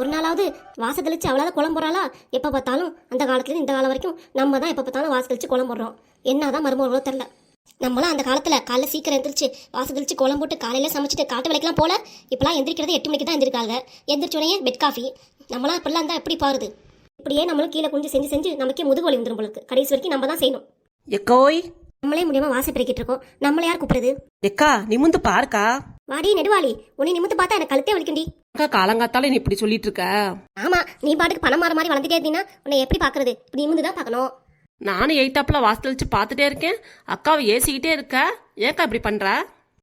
ஒரு நாளாவது வாச தெளிச்சு அவளாவது குளம் போடுறாளா? எப்போ பார்த்தாலும் அந்த காலத்துலேருந்து இந்த காலம் வரைக்கும் நம்ம தான் எப்போ பார்த்தாலும் வாச தெளிச்சு குளம் போடுறோம். என்னதான் மருமகளோ தெரில நம்மளாம் அந்த காலத்தில் காலைல சீக்கிரம் எந்திரிச்சு வாச தெளிச்சு குளம் போட்டு காலையில சமைச்சிட்டு காட்டு வேலைக்கெல்லாம் போல இப்போலாம் எந்திரிக்கிறது எட்டு மணிக்கு தான் எந்திரிக்காங்க எந்திரிச்ச உடனே பெட் காஃபி நம்மளாம் இப்படிலாம் இருந்தால் எப்படி பாருது? இப்படியே நம்மளும் கீழே குஞ்சு செஞ்சு செஞ்சு நமக்கே முதுகு வலி வந்துடும் உங்களுக்கு கடைசி வரைக்கும் நம்ம தான் செய்யணும். எக்கோய். நம்மளே முடியாம வாசை பெருக்கிட்டு இருக்கோம். நம்மளை யார் கூப்பிடுறது? எக்கா நிமிந்து பாருக்கா. வாடி நெடுவாளி. உன்னை நிமித்து பார்த்தா எனக்கு கழுத்தே வலிக்குண்டி அக்கா காலங்காத்தால நீ இப்படி சொல்லிட்டு இருக்க ஆமா நீ பாட்டுக்கு பணம் மாற மாதிரி வளர்ந்துட்டே இருந்தீங்கன்னா உன்னை எப்படி பாக்குறது இப்படி நிமிந்து தான் பார்க்கணும். நானும் எயித்தாப்புல வாசலிச்சு பார்த்துட்டே இருக்கேன். அக்காவை ஏசிக்கிட்டே இருக்க. ஏக்கா இப்படி பண்ற?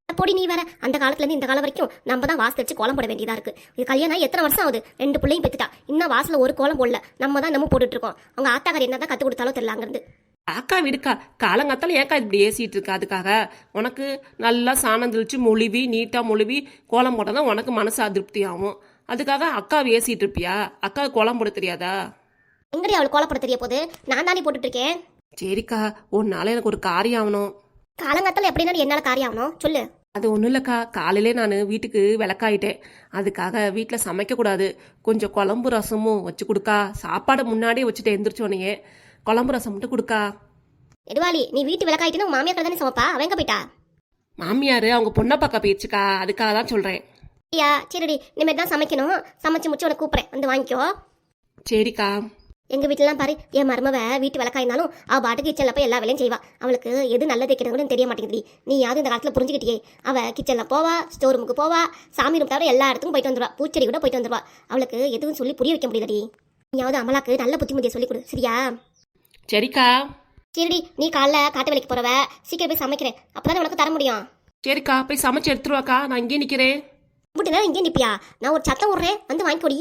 பொடி நீ வேற. அந்த காலத்துல இருந்து இந்த காலம் வரைக்கும் நம்ம தான் வாசல் வச்சு கோலம் போட வேண்டியதா இருக்கு. இது கல்யாணம் எத்தனை வருஷம் ஆகுது? ரெண்டு பிள்ளையும் பெத்துட்டா. இன்னும் வாசல்ல ஒரு கோலம் போடல. நம்ம தான் நம்ம போட்டுட்டு இருக்கோம். அவங்க ஆத்தாக்காரி என்ன தான் கத்து கொடுத்தாலும் தெரியல அங்கிருந்து. அக்கா விடுக்கா. காலங்காத்தால ஏக்கா இப்படி ஏசிட்டு இருக்க? அதுக்காக உனக்கு நல்லா சாணம் தெளிச்சு மொழிவி நீட்டா மொழிவி கோலம் போட்டால் தான் உனக்கு மனசு அதிருப்தி ஆகும். அதுக்காக அக்காவை ஏசிட்டு இருப்பியா? அக்கா கோலம் போட தெரியாதா? எங்கடி கோலம் போட தெரிய போகுது நான் தாண்டி போட்டுட்டு இருக்கேன். சரிக்கா ஒரு நாள் எனக்கு ஒரு காரியம் ஆகணும். காலங்காத்தால எப்படின்னா என்னால காரியம் ஆகணும். சொல்லு. அது ஒன்றும் இல்லைக்கா. காலையிலே நான் வீட்டுக்கு விளக்காயிட்டேன். அதுக்காக வீட்டில் சமைக்கக்கூடாது கொஞ்சம் குழம்பு ரசமும் வச்சு கொடுக்கா. சாப்பாடு முன்னாடியே வச்சுட்டு எந்திரிச்சோனையே குழம்பு ரசம் மட்டும் கொடுக்கா. நெடுவாளி நீ வீட்டு விளக்காயிட்டுன்னு உங்க மாமியார் தானே சமைப்பா? அவன் எங்க போயிட்டா? மாமியார் அவங்க பொண்ணை பார்க்க போயிடுச்சுக்கா அதுக்காக தான் சொல்கிறேன் ஐயா சரிடி இனிமேல் தான் சமைக்கணும். சமைச்சு முடிச்சு உனக்கு கூப்பிட்றேன். வந்து வாங்கிக்கோ. சரிக்கா. எங்க வீட்டுலாம் பாரு என் மருமவ வீட்டு விளக்காயிருந்தாலும் அவ பாட்டுக்கு கிச்சன்ல போய் எல்லா வேலையும் செய்வா. அவளுக்கு எது நல்லது கூட தெரிய மாட்டேங்குது நீ யாரும் இந்த காலத்துல புரிஞ்சுக்கிட்டியே. அவ கிச்சன்ல போவா ஸ்டோர் ரூமுக்கு போவா சாமி ரூம் தவிர எல்லா இடத்துக்கும் போயிட்டு வந்துருவா. பூச்செடி கூட போயிட்டு வந்துருவா. அவளுக்கு எதுவும் சொல்லி புரிய வைக்க முடியலடி. நீயாவது அமலாக்கு நல்ல புத்திமதியை சொல்லி கொடு. சரியா? சரிக்கா. சரிடி நீ காலைல காட்டு வேலைக்கு போறவ சீக்கிரம் போய் சமைக்கிறேன். அப்பதானே உனக்கு தர முடியும். சரிக்கா போய் சமைச்சு எடுத்துருவாக்கா நான் இங்கே நிற்கிறேன் இப்படி நேரம் இங்கே நிப்பியா? நான் ஒரு சத்தம் விட்றேன் வந்து வாங்கிக்கொடி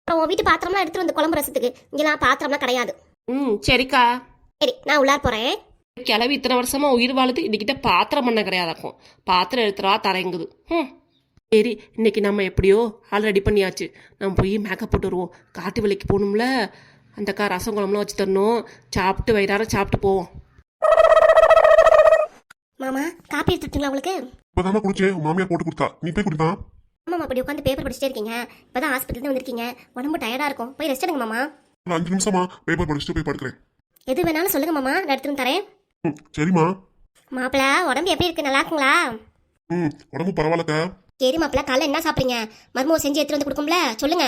அப்புறம் உன் வீட்டு பாத்திரம்லாம் எடுத்துட்டு வந்து குழம்பு ரசத்துக்கு. இங்கெல்லாம் பாத்திரம்லாம் கிடையாது. ம் சரிக்கா. சரி நான் உள்ளார் போறேன். கிளவி இத்தனை வருஷமா உயிர் வாழுது. இன்னைக்கிட்ட பாத்திரம் பண்ண கிடையாதாக்கும். பாத்திரம் எடுத்துறா தரங்குது. ம். சரி இன்னைக்கு நம்ம எப்படியோ ஆள் ரெடி பண்ணியாச்சு. நம்ம போய் மேக்கப் போட்டு வருவோம். காட்டு வேலைக்கு போகணும்ல. அந்த அக்கா ரசம் குழம்புலாம் வச்சு தரணும். சாப்பிட்டு வயிறார சாப்பிட்டு போவோம். மாமா காப்பி எடுத்துட்டுங்களா உங்களுக்கு? இப்பதாம்மா குடிச்சேன் மாமியார் போட்டு கொடுத்தா. நீ போய் குடிப்பா மாமா அப்படி உட்காந்து பேப்பர் படிச்சுட்டே இருக்கீங்க. இப்பதான் ஹாஸ்பிட்டல் வந்திருக்கீங்க. உடம்பு டயர்டா இருக்கும். போய் ரெஸ்ட் எடுங்க மாமா ஒரு அஞ்சு நிமிஷமா பேப்பர் படிச்சுட்டு போய் படுக்கிறேன். எது வேணாலும் சொல்லுங்க மாமா நான் எடுத்துட்டு வந்து தரேன். ம் சரிம்மா. மாப்பிள உடம்பு எப்படி இருக்கு? நல்லா இருக்குங்களா? ம் உடம்பு பரவாயில்லக்கா. சரி மாப்பிள காலைல என்ன சாப்பிடுறீங்க? மருமக செஞ்சு எடுத்துட்டு வந்து கொடுக்கும்ல சொல்லுங்க.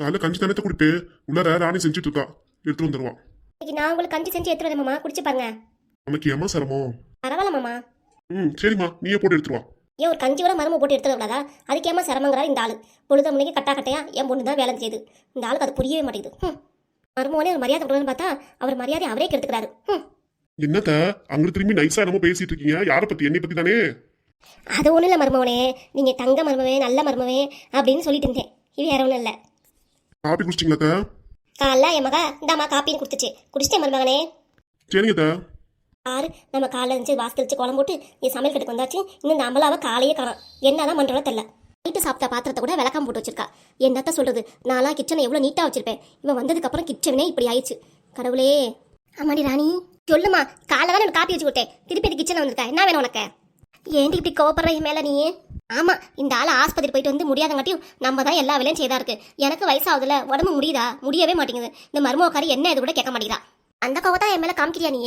காலைல கஞ்சி தண்ணத்தை குடிப்பு. உள்ளார ராணி செஞ்சுட்டு இருக்கா. எடுத்து வந்துருவான் இன்னைக்கு நான் உங்களுக்கு கஞ்சி செஞ்சு எடுத்துட்டு வரேன் மாமா. குடிச்சு பாருங்க. உனக்கு ஏமா சிரமம்? பரவாயில்ல மாமா. ம் சரிம்மா. நீயே போட்டு எடுத்துருவா ஏன் ஒரு கஞ்சி கூட மரும போட்டு எடுத்துக்க கூடாதா அதுக்கேமா சிரமங்கிறாரு இந்த ஆளு. பொழுத மணிக்கு கட்டா கட்டையா என் பொண்ணு தான் வேலை செய்யுது. இந்த ஆளுக்கு அது புரியவே மாட்டேங்குது. ம் மருமகனே ஒரு மரியாதை கொடுக்கணும்னு பார்த்தா அவர் மரியாதை அவரே கெடுத்துக்கிறாரு. ம் என்னத்த? அங்க திரும்பி நைஸா என்னமோ பேசிட்டு இருக்கீங்க. யாரை பத்தி? என்னை பத்தி தானே? அது ஒன்றும் இல்லை மருமவனே நீங்கள் தங்க மருமவே நல்ல மருமவே அப்படின்னு சொல்லிட்டு இருந்தேன். இது வேற ஒன்றும் இல்லை. காப்பி குடிச்சிங்களா காலைல என் மகா. இந்தாம்மா காப்பின்னு கொடுத்துச்சு குடிச்சிட்டேன் மருமகனே சரிங்க அத்தை. ஆறு நம்ம காலைல இருந்துச்சு வாசல் தெளிச்சு குழம்பு போட்டு என் சமையல் கட்டுக்கு வந்தாச்சு இன்னும் நம்மளாவ காலையே காணோம். என்னதான் பண்ணுறோம் தெரில நைட்டு சாப்பிட்ட பாத்திரத்தை கூட விளக்கம் போட்டு வச்சிருக்கா. என்னத்த சொல்றது? நான்லாம் கிச்சனை எவ்வளோ நீட்டாக வச்சிருப்பேன். இவன் வந்ததுக்கப்புறம் கிச்சனே இப்படி ஆயிடுச்சு. கடவுளே. ஆமாடி ராணி. சொல்லுமா காலைல நான் காப்பி வச்சு கொடுத்தேன். திருப்பி கிச்சனை வந்திருக்கா. என்ன வேணும் உனக்கு? ஏன்டி இப்படி கோவப்படுற என் மேல நீ? ஆமா இந்த ஆள் ஆஸ்பத்திரி போயிட்டு வந்து முடியாதங்காட்டியும் நம்ம தான் எல்லா வேலையும் செய்தா இருக்கு. எனக்கு வயசாகுதுல உடம்பு முடியுதா? முடியவே மாட்டேங்குது. இந்த மருமகாரி என்ன இது கூட கேட்க மாட்டேங்கிறா. அந்த கோவம் என் மேல காமிக்கிறியா நீ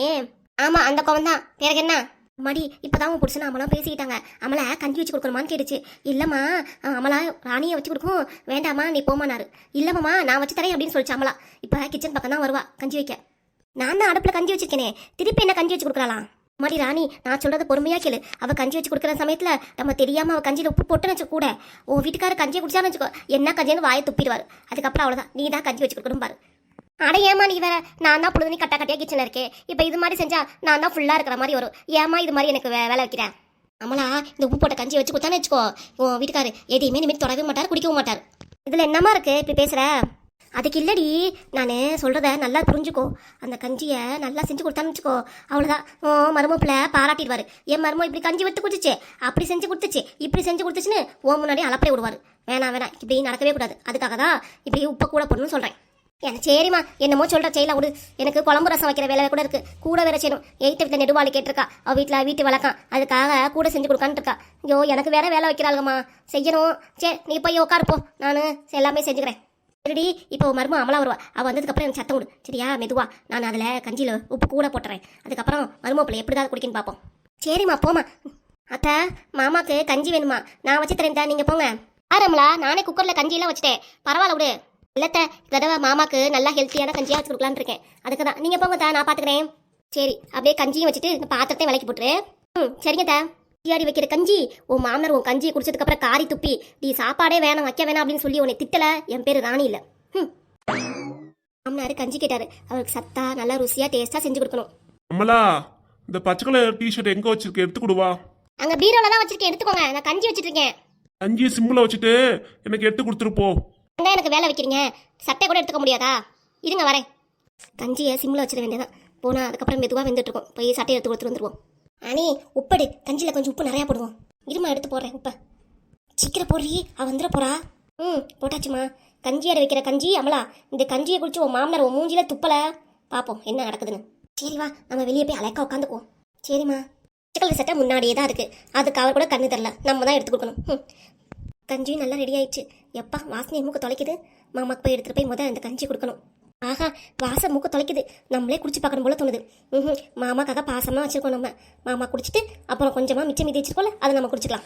ஆமா அந்த கோவம் தான். பிறகு என்ன? மடி இப்பதான் உன் புடிச்சு அமலாம் பேசிக்கிட்டாங்க. அமலா கஞ்சி வச்சு கொடுக்கணுமான்னு கேட்டுச்சு. இல்லம்மா அமலா ராணியை வச்சு கொடுக்கும் வேண்டாமா நீ போமானாரு இல்லம்மாமா நான் வச்சு தரேன் அப்படின்னு சொல்லிச்சு அமலா. இப்ப கிச்சன் பக்கம் தான் வருவா கஞ்சி வைக்க. நான் தான் அடுப்புல கஞ்சி வச்சிருக்கேனே. திருப்பி என்ன கஞ்சி வச்சு கொடுக்கலாம் மாதிரி ராணி நான் சொல்கிறத பொறுமையாக கேளு. அவள் கஞ்சி வச்சு கொடுக்குற சமயத்தில் நம்ம தெரியாமல் அவள் கஞ்சியில் உப்பு போட்டுன்னு வச்சு கூட. உன் வீட்டுக்காரர் கஞ்சியை குடிச்சான்னு வச்சுக்கோ என்ன கஞ்சின்னு வாயை துப்பிடுவார். அதுக்கப்புறம் அவ்வளோதான் நீ தான் கஞ்சி வச்சு கொடுக்கணும் பாரு. அட ஏமா நீ வேற? நான் தான் புழுதுனி கட்டா கட்டியா கிச்சனில் இருக்கேன் இப்போ இது மாதிரி செஞ்சால் நான் தான் ஃபுல்லாக இருக்கிற மாதிரி வரும். ஏமா இது மாதிரி எனக்கு வே- வேலை வைக்கிறேன் அமலா இந்த உப்பு போட்ட கஞ்சி வச்சு கொடுத்தானே வச்சுக்கோ. உன் வீட்டுக்காரு எதையுமே இனிமேல் தொடவே மாட்டார் குடிக்கவும் மாட்டார். இதில் என்னமா இருக்குது இப்படி பேசுகிற அதுக்கு இல்லடி நான் சொல்கிறத நல்லா புரிஞ்சுக்கோ. அந்த கஞ்சியை நல்லா செஞ்சு கொடுத்தான்னு வச்சுக்கோ. அவ்வளோதான் ஓ மருமப்பிள்ள பாராட்டிடுவார். என் மருமோ இப்படி கஞ்சி விட்டு குடிச்சிச்சு. அப்படி செஞ்சு கொடுத்துச்சு. இப்படி செஞ்சு கொடுத்துச்சுன்னு ஓ முன்னாடி அளப்பே விடுவார். வேணாம் வேணாம் இப்படி நடக்கவே கூடாது. அதுக்காக தான் இப்படி உப்பை கூட போடணும்னு சொல்கிறேன் எனக்கு சரிம்மா. என்னமோ சொல்கிற செயலாக விடு. எனக்கு குழம்பு ரசம் வைக்கிற வேலை கூட இருக்குது கூட வேற செய்யணும். எயித்த வீட்டில் நெடுவாளி கேட்டிருக்கா. அவள் வீட்டில் வீட்டு வளர்க்கான். அதுக்காக கூட செஞ்சு கொடுக்கான்ட்டு இருக்கா. ஐயோ எனக்கு வேற வேலை வைக்கிறாளுங்கம்மா. செய்யணும். சரி நீ போய் உட்காருப்போ நான் எல்லாமே செஞ்சுக்கிறேன். சரிடி இப்போ மரும அமலா வருவா. அவள் வந்ததுக்கப்புறம் எனக்கு சத்தம் விடு. சரியா மெதுவா. நான் அதில் கஞ்சியில் உப்பு கூட போட்டுறேன். அதுக்கப்புறம் மரும பிள்ளை எப்படி தான் குடிக்குன்னு பார்ப்போம். சரிம்மா போமா அத்தா மாமாக்கு கஞ்சி வேணுமா? நான் வச்சு தரேன் தா நீங்கள் போங்க ஆரம்பலா நானே குக்கரில் கஞ்சியெல்லாம் வச்சுட்டேன். பரவாயில்ல விடு. இல்லத்த தடவை மாமாக்கு நல்லா ஹெல்த்தியான கஞ்சியாக வச்சு கொடுக்கலான்னு இருக்கேன். அதுக்கு தான். நீங்கள் போங்க தா நான் பார்த்துக்கிறேன். சரி அப்படியே கஞ்சியும் வச்சுட்டு இந்த பாத்திரத்தையும் விளக்கி போட்டுரு. ம் சரிங்க தா கஞ்சியாடி வைக்கிற கஞ்சி உன் மாமனார் உன் கஞ்சியை குடிச்சதுக்கு அப்புறம் காரி துப்பி நீ சாப்பாடே வேணாம் வைக்க வேணாம் அப்படின்னு சொல்லி உன்னை திட்டல. என் பேரு ராணி இல்ல. மாமனார் கஞ்சி கேட்டாரு. அவருக்கு சத்தா நல்லா ருசியா டேஸ்டா செஞ்சு கொடுக்கணும். அம்மலா இந்த பச்சை கலர் டிஷர்ட் எங்க வச்சிருக்க? எடுத்து கொடுவா. அங்க பீரோல தான் வச்சிருக்கேன் எடுத்துக்கோங்க. நான் கஞ்சி வச்சிட்டு இருக்கேன் அங்கேயே சிம்மில் வச்சுட்டு எனக்கு எடுத்து கொடுத்துருப்போ அங்க எனக்கு வேலை வைக்கிறீங்க? சட்டை கூட எடுத்துக்க முடியாதா? இருங்க வரேன். கஞ்சியை சிம்ல வச்சிட வேண்டியதான் போனா அதுக்கப்புறம் மெதுவா வெந்துட்டு இருக்கும். போய் சட்டையை எடுத்து கொடுத்துட்டு வந்துருவோம். அனி உப்படு. கஞ்சியில் கொஞ்சம் உப்பு நிறையா போடுவோம். இருமா எடுத்து போடுறேன் உப்பை. சீக்கிரம் போடுறி அவள் வந்துட போறா. ம் போட்டாச்சுமா. கஞ்சி அடை வைக்கிற கஞ்சி அமலா இந்த கஞ்சியை குடிச்சு உன் மாமனார் உன் மூஞ்சில துப்பல. பார்ப்போம் என்ன நடக்குதுன்னு. சரி வா நம்ம வெளியே போய் அலைக்கா உட்காந்துக்குவோம் சரிம்மா. சிக்கல் சட்டை முன்னாடியே தான் இருக்குது அதுக்கு அவர் கூட கண்ணு தரல நம்ம தான் எடுத்து கொடுக்கணும். ம். கஞ்சியும் நல்லா ரெடி ஆயிடுச்சு. எப்பா வாசனை மூக்க தொலைக்குது. மாமாக்கு போய் எடுத்துகிட்டு போய் முதல் அந்த கஞ்சி கொடுக்கணும். ஆஹா வாசம் மூக்க தொலைக்குது. நம்மளே குடிச்சு பார்க்கணும் போல தோணுது. ம் மாமாக்காக பாசமாக வச்சிருக்கோம் நம்ம. மாமா குடிச்சிட்டு அப்புறம் கொஞ்சமாக மிச்சம் மீதி வச்சிருக்கோம்ல அதை நம்ம குடிச்சுக்கலாம்.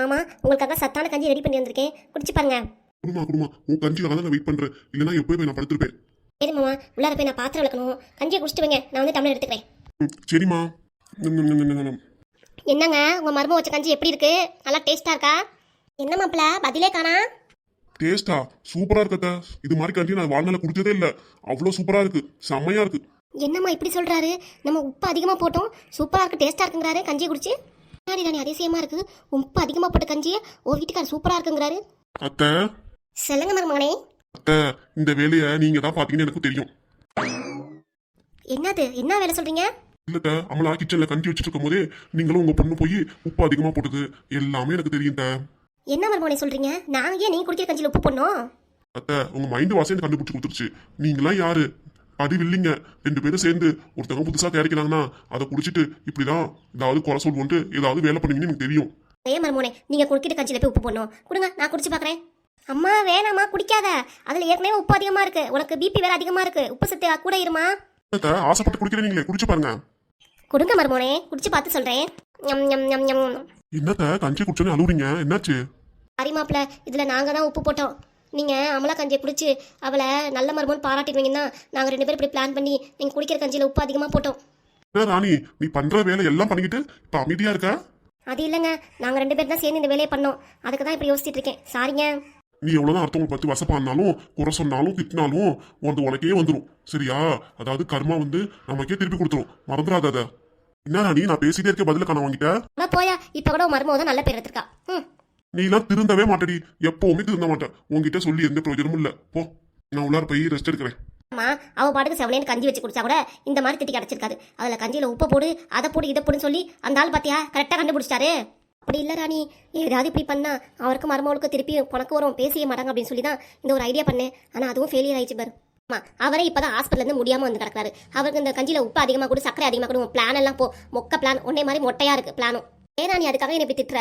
மாமா உங்களுக்காக சத்தான கஞ்சி ரெடி பண்ணி வந்திருக்கேன். குடிச்சு பாருங்க. குடுமா குடுமா. உன் கஞ்சிக்காக தான் நான் வெயிட் பண்றேன். இல்லைன்னா எப்போ போய் நான் படுத்திருப்பேன். சரி மாமா. உள்ளார போய் நான் பாத்திரம் விளக்கணும். கஞ்சியை குடிச்சிட்டு வைங்க. நான் வந்து டம்ளர் எடுத்துக்கிறேன். சரிம்மா. என்னங்க உங்க மருமக வச்ச கஞ்சி எப்படி இருக்கு? நல்லா டேஸ்டா இருக்கா? என்ன மாப்பிள பதிலே காணா. டேஸ்டா சூப்பரா இருக்கத்த? இது மாதிரி கஞ்சி நான் வாழ்நாள குடிச்சதே இல்ல. அவ்வளோ சூப்பரா இருக்கு. செம்மையா இருக்கு. என்னம்மா இப்படி சொல்றாரு? நம்ம உப்பு அதிகமா போட்டோம். சூப்பரா இருக்கு டேஸ்டா இருக்குங்கிறாரு கஞ்சியை குடிச்சு. ராணி ராணி அதிசயமா இருக்கு. உப்பு அதிகமா போட்ட கஞ்சியை ஓ வீட்டுக்காரர் சூப்பரா இருக்குங்கிறாரு. அத்தை. சொல்லுங்க மருமகனே. அத்தை இந்த வேலையை நீங்க தான் பாத்தீங்கன்னு எனக்கு தெரியும். என்னது? என்ன வேலை சொல்றீங்க? இல்லத்த அமலா கிச்சன்ல கஞ்சி வச்சுட்டு இருக்கும் போதே நீங்களும் உங்க பொண்ணு போய் உப்பு அதிகமா போட்டது எல்லாமே எனக்கு தெரியும் த என்ன மருமகனே சொல்றீங்க? நாங்க ஏன் நீ குடிக்கிற கஞ்சியில் உப்பு போடணும்? அத்தை உங்க மைண்ட் வாசம் எனக்கு கண்டுபிடிச்சு கொடுத்துருச்சு. நீங்களாம் யாரு? அறிவில்லைங்க ரெண்டு பேரும் சேர்ந்து ஒருத்தவங்க புதுசா தயாரிக்கிறாங்கன்னா அதை குடிச்சிட்டு இப்படிதான் ஏதாவது குறை சொல்லுவோன்ட்டு ஏதாவது வேலை பண்ணுவீங்கன்னு எனக்கு தெரியும். ஏன் மருமகனே நீங்க குடிக்கிற கஞ்சியில் போய் உப்பு போடணும். கொடுங்க நான் குடிச்சு பார்க்கறேன். அம்மா வேணாம்மா குடிக்காத. அதுல ஏற்கனவே உப்பு அதிகமா இருக்கு. உனக்கு பிபி வேற அதிகமா இருக்கு. உப்பு சத்து கூட இருமா? அத்தை ஆசைப்பட்டு குடிக்கிறீங்களே குடிச்சு பாருங்க. கொடுங்க மருமகனே குடிச்சு பார்த்து சொல்றேன். ஞம் ஞம் ஞம் ஞம். என்னத்த கஞ்சி குடிச்சோன்னு அழுவுறீங்க? என்னாச்சு? சரி மாப்பிள இதுல நாங்க தான் உப்பு போட்டோம். நீங்க அமலா கஞ்சியை குடிச்சு அவளை நல்ல மருமகன் பாராட்டிடுவீங்கன்னா நாங்க ரெண்டு பேரும் இப்படி பிளான் பண்ணி நீங்க குடிக்கிற கஞ்சியில உப்பு அதிகமா போட்டோம். என்ன ராணி நீ பண்ற வேலை எல்லாம் பண்ணிக்கிட்டு இப்ப அமைதியா இருக்க? அது இல்லைங்க. நாங்க ரெண்டு பேரும் தான் சேர்ந்து இந்த வேலையை பண்ணோம். அதுக்கு தான் இப்படி யோசிச்சுட்டு இருக்கேன். சாரிங்க. நீ எவ்வளவுதான் அடுத்தவங்களை பத்தி வசப்பானாலும் குறை சொன்னாலும் திட்டினாலும் வந்து உனக்கே வந்துடும் சரியா? அதாவது கர்மா வந்து நமக்கே திருப்பி கொடுத்துரும். மறந்துடாத அத. என்ன ராணி நான் பேசிட்டே இருக்க பதில காண வாங்கிட்ட போயா. இப்ப கூட உன் மருமக தான் நல்ல பேர் எடுத்திருக்கா. ம். நீ எல்லாம் திருந்தவே மாட்டடி. எப்பவுமே திருந்த மாட்டேன் உன்கிட்ட சொல்லி எந்த பிரயோஜனமும் இல்ல. போ. நான் உள்ளார போய் ரெஸ்ட் எடுக்கிறேன். அம்மா அவ பாட்டுக்கு செவனேன்னு கஞ்சி வச்சு குடிச்சா கூட இந்த மாதிரி திட்டி கிடச்சிருக்காது அதுல கஞ்சியில உப்பு போடு அதை போடு இதை போடுன்னு சொல்லி அந்த ஆள் பாத்தியா? கரெக்டா கண்டுபிடிச்சிட்டாரு. அப்படி இல்ல ராணி. ஏதாவது இப்படி பண்ணா அவருக்கு மருமகளுக்கு திருப்பி உனக்கு வரும். பேசிய மாட்டாங்க அப்படின்னு சொல்லி தான் இந்த ஒரு ஐடியா பண்ணேன். ஆனா அதுவும் ஃபெயிலியர் ஆயிடுச்சு பாரு. அவரே இப்பதான் ஹாஸ்பிட்டல் இருந்து முடியாம வந்து கிடக்குறாரு. அவருக்கு இந்த கஞ்சியில உப்பு அதிகமா கூட சக்கரை அதிகமா கூட பிளான் எல்லாம் போ. மொக்க பிளான் உன்னே மாதிரி மொட்டையா இருக்கு பிளானும் ஏன்னா நீ அதுக்காக என்ன இப்படி திட்டுற?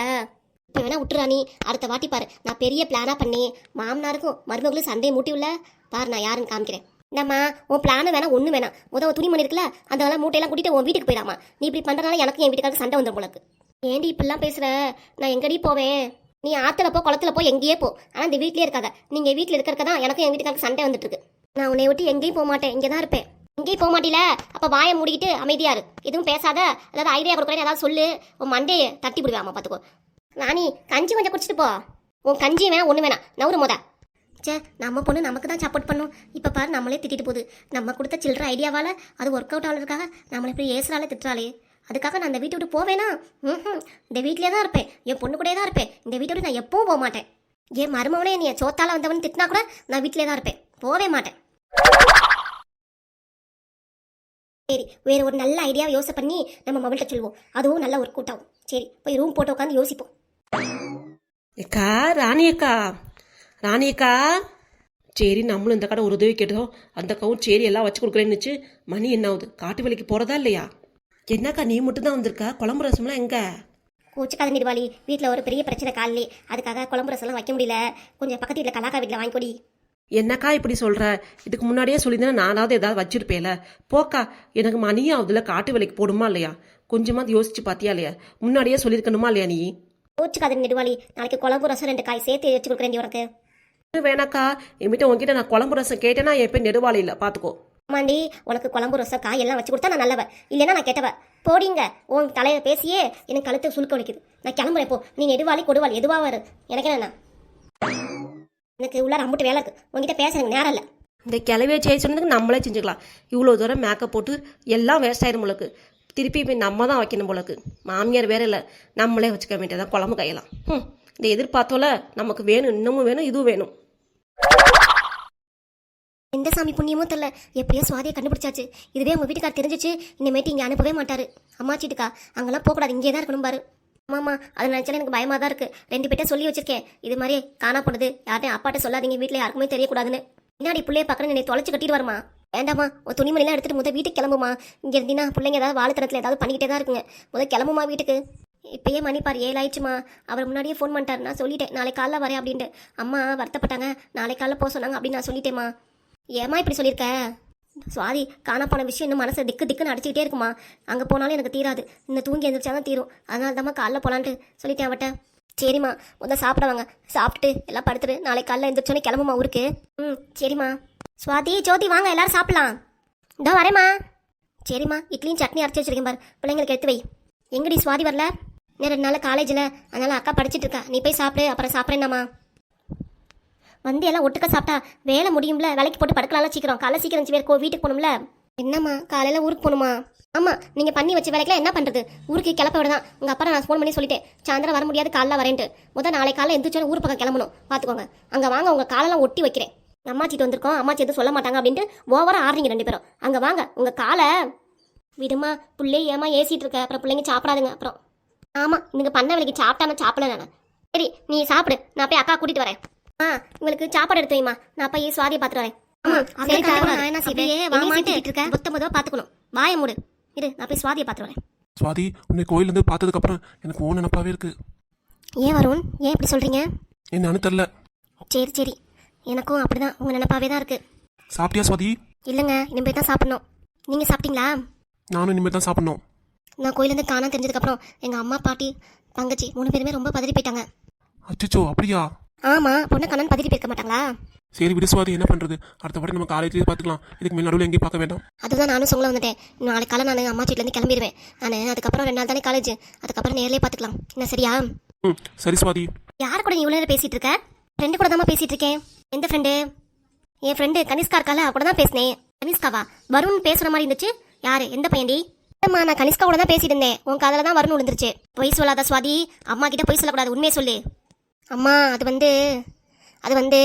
இப்போ வேணா விட்டுறானி அடுத்த வாட்டி பாரு. நான் பெரிய பிளானா பண்ணி மாமனாருக்கும் மருமகளும் சந்தையை மூட்டி உள்ள பாரு நான் யாருன்னு காமிக்கிறேன். என்னம்மா உன் பிளானு வேணா ஒன்று வேணாம். முதல் துணி மணி இருக்குல்ல அதெல்லாம் மூட்டையெல்லாம் கூட்டிட்டு உன் வீட்டுக்கு போயிடாமா. நீ இப்படி பண்ணுறதுனால எனக்கு என் வீட்டுக்காரருக்கு சண்டை வந்துடும் உனக்கு ஏண்டி இப்படிலாம் பேசுகிற நான் எங்கடி போவேன்? நீ ஆற்றுல போ குளத்துல போ எங்கேயே போ. ஆனால் இந்த வீட்டிலே இருக்காத. நீங்கள் வீட்டில் இருக்கிறக்க தான் எனக்கும் என் வீட்டுக்காரருக்கு சண்டை வந்துட்டு இருக்கு. நான் உன்னை விட்டு எங்கேயும் போக மாட்டேன். இங்கே தான் இருப்பேன். எங்கேயும் போக மாட்டீல? அப்போ வாயை மூடிக்கிட்டு அமைதியா இரு. எதுவும் பேசாத. அதாவது ஐடியா கொடுக்குறேன் ஏதாவது சொல்லு. உன் மண்டையை தட்டி விடுவாமா பார்த்துக்கோ ராணி கஞ்சி கொஞ்சம் குடிச்சிட்டு போ. உன் கஞ்சி வேணாம் ஒன்று வேணாம். நவுறு மொத. சே நம்ம பொண்ணு நமக்கு தான் சப்போர்ட் பண்ணும். இப்போ பாரு நம்மளே திட்டிட்டு போகுது. நம்ம கொடுத்த சில்லற ஐடியாவால் அது ஒர்க் அவுட் ஆகிறதுக்காக நம்மளை இப்படி ஏசுறாலே திட்டுறாளே. அதுக்காக நான் இந்த வீட்டை விட்டு போவேனா? ம் இந்த வீட்டிலே தான் இருப்பேன். என் பொண்ணு கூடயே தான் இருப்பேன். இந்த வீட்டை விட்டு நான் எப்பவும் போக மாட்டேன். என் மருமவனே நீ சோத்தால வந்தவன் திட்டினா கூட நான் வீட்டிலே தான் இருப்பேன். போவே மாட்டேன். சரி வேற ஒரு நல்ல ஐடியாவை யோசனை பண்ணி நம்ம மொபைல்கிட்ட சொல்லுவோம். அதுவும் நல்ல ஒர்க் அவுட் ஆகும். சரி போய் ரூம் போட்டு உட்காந்து யோசிப்போம். ஏக்கா ராணி அக்கா. ராணி அக்கா. சரி நம்மளும் இந்த கடை ஒரு உதவி கேட்டோம் அந்த அக்காவும் சரி எல்லாம் வச்சு கொடுக்குறேன்னுச்சு. மணி என்ன ஆகுது? காட்டு வேலைக்கு போகிறதா இல்லையா? என்னக்கா நீ மட்டும் தான் வந்திருக்கா? குழம்பு ரசம்லாம் எங்க? கோச்சுக்காத நிர்வாளி வீட்டில் ஒரு பெரிய பிரச்சனை காலையிலே அதுக்காக குழம்பு ரசம்லாம் வைக்க முடியல. கொஞ்சம் பக்கத்து வீட்டில் கலாக்கா வீட்டில் வாங்கி கொடி என்னக்கா இப்படி சொல்ற? இதுக்கு முன்னாடியே சொல்லியிருந்தா நானாவது ஏதாவது வச்சிருப்பேல போக்கா எனக்கு மணியும் ஆகுதுல காட்டு வேலைக்கு போடுமா இல்லையா? கொஞ்சமாவது யோசிச்சு பாத்தியா இல்லையா? முன்னாடியே சொல்லியிருக்கணுமா இல்லையா நீ? கோச்சுக்காத நெடுவாளி. நாளைக்கு குழம்பு ரசம் ரெண்டு காய் சேர்த்து வச்சு கொடுக்குறேன் உனக்கு. இது வேணாக்கா. என்கிட்ட உன்கிட்ட நான் குழம்பு ரசம் கேட்டேன்னா என் பேர் நெடுவாளி இல்லை. பார்த்துக்கோ ஆமாண்டி உனக்கு குழம்பு ரசம் காய் எல்லாம் வச்சு கொடுத்தா நான் நல்லவ. இல்லைன்னா நான் கெட்டவ. போடிங்க. உன் தலையில பேசியே எனக்கு கழுத்து சுருக்க வலிக்குது. நான் கிளம்புறேன் போ. நீ நெடுவாளி கொடுவாளி எதுவா வரு. எனக்கு என்ன எனக்கு உள்ளார அம்புட்டு வேலை இருக்கு. உன்கிட்ட பேச எனக்கு நேரம் இல்லை. இந்த கிளவியை செய்ய சொன்னதுக்கு நம்மளே செஞ்சுக்கலாம். இவ்வளோ தூரம் மேக்கப் போட்டு எல்லாம் வேஸ்ட் ஆயிரும் போலக்கு. திருப்பி போய் நம்ம தான் வைக்கணும் போலக்கு. மாமியார் வேற இல்லை. நம்மளே வச்சுக்க வேண்டியதான் குழம்பு கையலாம் ம் இந்த எதிர்பார்த்தோல நமக்கு வேணும் இன்னமும் வேணும் இதுவும் வேணும். எந்த சாமி புண்ணியமோ தெரியல. எப்படியோ சுவாதியை கண்டுபிடிச்சாச்சு. இதுவே உங்க வீட்டுக்கார் தெரிஞ்சிச்சு இனிமேட்டு இங்கே அனுப்பவே மாட்டாரு. அம்மாச்சிட்டுக்கா அங்கெல்லாம் போகக்கூடாது இங்கே தான் இருக்கணும் பாரு. ஆமாம்மா அது நினச்சாலும் எனக்கு பயமாக தான் இருக்குது ரெண்டு பேர்ட்ட சொல்லி வச்சிருக்கேன். இது மாதிரி காணா போனது யார்ட்டையும் அப்பாட்ட சொல்லாதீங்க வீட்டில் யாருக்குமே தெரியக்கூடாதுன்னு. பின்னாடி பிள்ளைய பார்க்குறேன் என்னை தொலைச்சி கட்டிட்டு வரமா வேண்டாம்மா ஒரு துணிமணிலாம் எடுத்துட்டு முதல் வீட்டுக்கு கிளம்புமா இங்கே இருந்தீங்கன்னா பிள்ளைங்க ஏதாவது வாழைத்தரத்தில் ஏதாவது பண்ணிக்கிட்டே தான் இருக்குங்க. முதல் கிளம்புமா வீட்டுக்கு. இப்பயே மணி பாரு அவர் முன்னாடியே ஃபோன் பண்ணிட்டார். நான் சொல்லிட்டேன் நாளைக்கு காலைல வரேன் அப்படின்ட்டு. அம்மா வருத்தப்பட்டாங்க நாளைக்கு காலைல போக சொன்னாங்க அப்படின்னு நான் சொல்லிட்டேம்மா. ஏம்மா இப்படி சொல்லியிருக்க? சுவாதி காணா போன விஷயம் இன்னும் மனசை திக்கு திக்குன்னு அடிச்சுக்கிட்டே இருக்குமா? அங்கே போனாலும் எனக்கு தீராது. இன்னும் தூங்கி எழுந்திரிச்சா தான் தீரும். அதனால தாம்மா காலைல போலான்ட்டு சொல்லிட்டேன் அவட்ட. சரிம்மா முதல்ல சாப்பிட வாங்க. சாப்பிட்டுட்டு எல்லாம் படுத்துட்டு நாளைக்கு காலைல எந்திரிச்சோன்னே கிளம்புமா ஊருக்கு. ம் சரிம்மா. சுவாதி ஜோதி வாங்க எல்லாரும் சாப்பிடலாம். இதோ வரேம்மா. சரிம்மா இட்லியும் சட்னி அரைச்சி வச்சிருக்கேன் பாரு. பிள்ளைங்களுக்கு எடுத்து வை. எங்கடி சுவாதி வரல? இன்னும் ரெண்டு நாள் காலேஜில் அதனால் அக்கா படிச்சுட்டு இருக்கா. நீ போய் சாப்பிடு அப்புறம் சாப்பிட்றேன்னாம்மா. வந்து எல்லாம் ஒட்டுக்க சாப்பிட்டா வேலை முடியும்ல வேலைக்கு போட்டு படுக்கலாம்ல சீக்கிரம். காலை சீக்கிரம் அஞ்சு பேர் கோ வீட்டுக்கு போகணும்ல? என்னம்மா காலையில் ஊருக்கு போகணுமா? ஆமாம் நீங்கள் பண்ணி வச்ச வேலைக்கெல்லாம் என்ன பண்ணுறது ஊருக்கு கிளப்ப விட தான் உங்கள் அப்பா நான் ஃபோன் பண்ணி சொல்லிட்டேன். சாயந்தரம் வர முடியாது காலைல வரேன்ட்டு. முதல் நாளை காலையில் எந்திரிச்சோன்னு ஊர் பக்கம் கிளம்பணும். பார்த்துக்கோங்க அங்கே வாங்க உங்கள் காலெல்லாம் ஒட்டி வைக்கிறேன். அம்மாச்சிட்டு வந்திருக்கோம். அம்மாச்சி எதுவும் சொல்ல மாட்டாங்க அப்படின்ட்டு ஓவராக ஆடுறீங்க ரெண்டு பேரும். அங்கே வாங்க உங்கள் காலை. விடுமா பிள்ளை ஏமா ஏசிட்டு இருக்க? அப்புறம் பிள்ளைங்க சாப்பிடாதுங்க அப்புறம். ஆமாம் நீங்கள் பண்ண வேலைக்கு சாப்பிட்டாம சாப்பிடல நான். சரி நீ சாப்பிடு. நான் போய் அக்கா கூட்டிகிட்டு வரேன். ஆ உங்களுக்கு சாப்பாடு எடுத்து வைமா நான் போய் சுவாதியை பார்த்துட்டு வரேன். வாய மூடு. இரு நான் போய் சுவாதியை பார்த்துட்டு வரேன். சுவாதி உன்னை கோயிலேருந்து பார்த்ததுக்கப்புறம் எனக்கு ஓ நினப்பாவே இருக்கு. ஏன் வருண்? ஏன் இப்படி சொல்கிறீங்க என்னன்னு தெரில சரி சரி. எனக்கும் அப்படிதான். உங்கள் நினப்பாவே தான் இருக்குது சாப்பிட்டியா சுவாதி? இல்லைங்க இனிமேல் தான் சாப்பிடணும். நீங்கள் சாப்பிட்டீங்களா? நானும் இனிமேல் தான் சாப்பிடணும். நான் கோயிலேருந்து காணாம தெரிஞ்சதுக்கப்புறம் எங்கள் அம்மா பாட்டி தங்கச்சி மூணு பேருமே ரொம்ப பதறி போயிட்டாங்க. அச்சச்சோ அப்படியா? ஆமாம் பொண்ணு கண்ணன் பதறி போயிருக்க மாட்டாங்களா? சரி விடு சுவாதி என்ன பண்ணுறது அடுத்த வாட்டி நம்ம காலேஜ்லேயே பார்த்துக்கலாம். இதுக்கு மேல் நடுவில் எங்கேயும் பார்க்க வேண்டாம். அதுதான் நானும் சொல்ல வந்துட்டேன். நாளைக்கு காலை நான் அம்மா வீட்டிலேருந்து கிளம்பிடுவேன். நான் அதுக்கப்புறம் ரெண்டு நாள் தானே காலேஜ் அதுக்கப்புறம் நேர்லயே பார்த்துக்கலாம். என்ன சரியா? ம் சரி சுவாதி. யார் கூட நீ இவ்வளோ நேரம் பேசிட்டு இருக்க? ஃப்ரெண்டு கூட தான் பேசிட்டு இருக்கேன். எந்த ஃப்ரெண்டு என் ஃப்ரெண்டு கனிஷ்கா இருக்கால கூட தான் பேசினேன். கனிஷ்காவா? வருண் பேசுற மாதிரி இருந்துச்சு. யாரு? எந்த பையன்டி? அம்மா நான் கனிஷ்கா கூட தான் பேசிட்டு இருந்தேன். உன் காதில் தான் வருண் விழுந்துருச்சு. பொய் சொல்லாத சுவாதி. அம்மா கிட்ட பொய் சொல்லக்கூடாது. உண்மையை சொல்லு. அம்மா அது வந்து அது வந்து